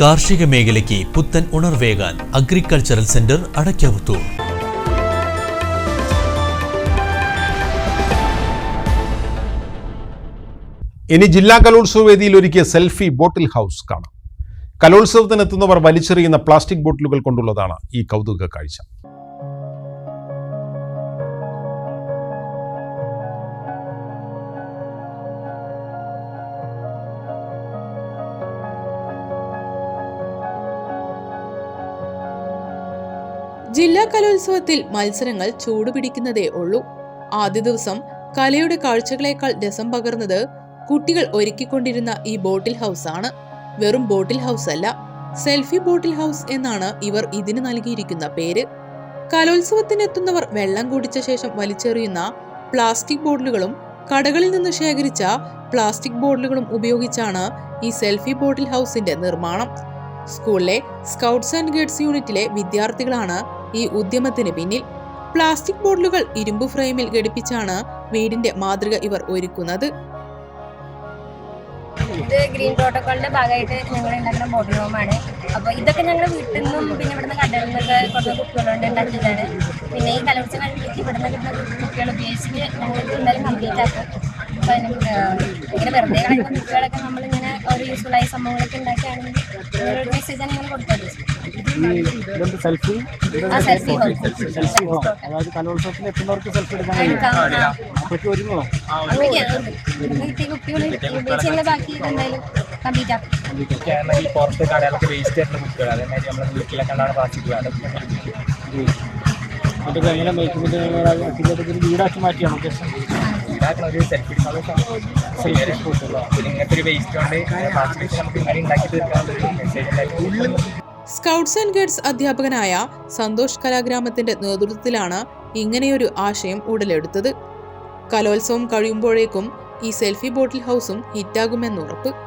കാർഷിക മേഖലയ്ക്ക് പുത്തൻ ഉണർവേകാൻ അഗ്രികൾച്ചറൽ സെന്റർ അടയ്ക്കാവുത്തൂർ ഇനി ജില്ലാ കലോത്സവ വേദിയിൽ ഒരുക്കിയ സെൽഫി ബോട്ടിൽ ഹൗസ് കാണാം. കലോത്സവത്തിനെത്തുന്നവർ വലിച്ചെറിയുന്ന പ്ലാസ്റ്റിക് ബോട്ടിലുകൾ കൊണ്ടുള്ളതാണ് ഈ കൗതുക കാഴ്ച. ജില്ലാ കലോത്സവത്തിൽ മത്സരങ്ങൾ ചൂടുപിടിക്കുന്നതേ ഉള്ളൂ. ആദ്യ ദിവസം കലയുടെ കാഴ്ചകളേക്കാൾ രസം പകർന്നത് കുട്ടികൾ ഒരുക്കിക്കൊണ്ടിരുന്ന ഈ ബോട്ടിൽ ഹൗസ് ആണ്. വെറും ബോട്ടിൽ ഹൗസ് അല്ല സെൽഫി ബോട്ടിൽ ഹൗസ് എന്നാണ് ഇവർ ഇതിന് നൽകിയിരിക്കുന്ന പേര്. കലോത്സവത്തിനെത്തുന്നവർ വെള്ളം കുടിച്ച ശേഷം വലിച്ചെറിയുന്ന പ്ലാസ്റ്റിക് ബോട്ടിലുകളും കടകളിൽ നിന്ന് ശേഖരിച്ച പ്ലാസ്റ്റിക് ബോട്ടിലുകളും ഉപയോഗിച്ചാണ് ഈ സെൽഫി ബോട്ടിൽ ഹൗസിന്റെ നിർമ്മാണം. സ്കൂളിലെ സ്കൗട്ട്സ് ആൻഡ് ഗൈഡ്സ് യൂണിറ്റിലെ വിദ്യാർത്ഥികളാണ് ഈ ഉദ്യമത്തിന് പിന്നിൽ പ്ലാസ്റ്റിക് ബോട്ടിലുകൾ ഇരുമ്പ് ഫ്രെയിമിൽ ഘടിപ്പിച്ചാണ് വീടിന്റെ മാതൃക ഇവർ ഒരുക്കുന്നത്. ഇത് ഗ്രീൻ പ്രോട്ടോക്കോളിന്റെ ഭാഗമായിട്ട് ഞങ്ങൾ ഉണ്ടാക്കുന്ന ബോട്ടിൽ റൂമാണ് അപ്പോൾ ഇതൊക്കെ ഞങ്ങൾ വീട്ടിൽ നിന്നും പിന്നെ ഇവിടുന്ന് കടയിൽ നിന്നൊക്കെ കുറച്ച് കുട്ടികളുണ്ട് ഉണ്ടാക്കിയതാണ്. പിന്നെ ഈ കലോത്സവം കഴിഞ്ഞിട്ട് ഇവിടുന്ന് കിട്ടുന്ന കുട്ടികൾ ഉപയോഗിച്ചിട്ട് ഞങ്ങൾ എന്തായാലും കംപ്ലീറ്റ് ആക്കും. അതിന് ഇങ്ങനെ വെറുതെ കളയുന്ന കുട്ടികളൊക്കെ നമ്മളിങ്ങനെ ഒരു യൂസ്ഫുൾ ആയ സംഭവങ്ങളൊക്കെ ഉണ്ടാക്കിയാണെങ്കിൽ ഒരു മെസ്സേജാണ് ഇതെന്ത് സെൽഫി ആ സെൽഫി സെൽഫി അതായത് കലോത്സവത്തിന് എത്തുന്നവർക്ക് സെൽഫി എടുക്കാൻ അപ്പോഴേക്കും ഒരുങ്ങോ. ഈ പുറത്ത് കടകളൊക്കെ വേസ്റ്റ് ആയിട്ടുള്ള കുട്ടികൾ അതേമാതിരി നമ്മുടെ വീട്ടിലൊക്കെ ഉണ്ടാകുന്ന പ്ലാസ്റ്റിക് അതൊക്കെ എങ്ങനെ ഒരു വീടാക്കി മാറ്റിയാണോ ഉദ്ദേശം? ഇതാക്കണം ഒരു സെൽഫി പിന്നെ ഇങ്ങനത്തെ ഒരു വേസ്റ്റ് കൊണ്ട് പ്ലാസ്റ്റിക് നമുക്ക് ഇങ്ങനെ ഉണ്ടാക്കി തീർക്കാൻ മെസ്സേജ് ഉണ്ടാക്കി സ്കൗട്ട്സ് ആൻഡ് ഗൈഡ്സ് അധ്യാപകനായ സന്തോഷ് കലാഗ്രാമത്തിന്റെ നേതൃത്വത്തിലാണ് ഇങ്ങനെയൊരു ആശയം ഉടലെടുത്തത്. കലോത്സവം കഴിയുമ്പോഴേക്കും ഈ സെൽഫി ബോട്ടിൽ ഹൗസും ഹിറ്റാകുമെന്നുറപ്പ്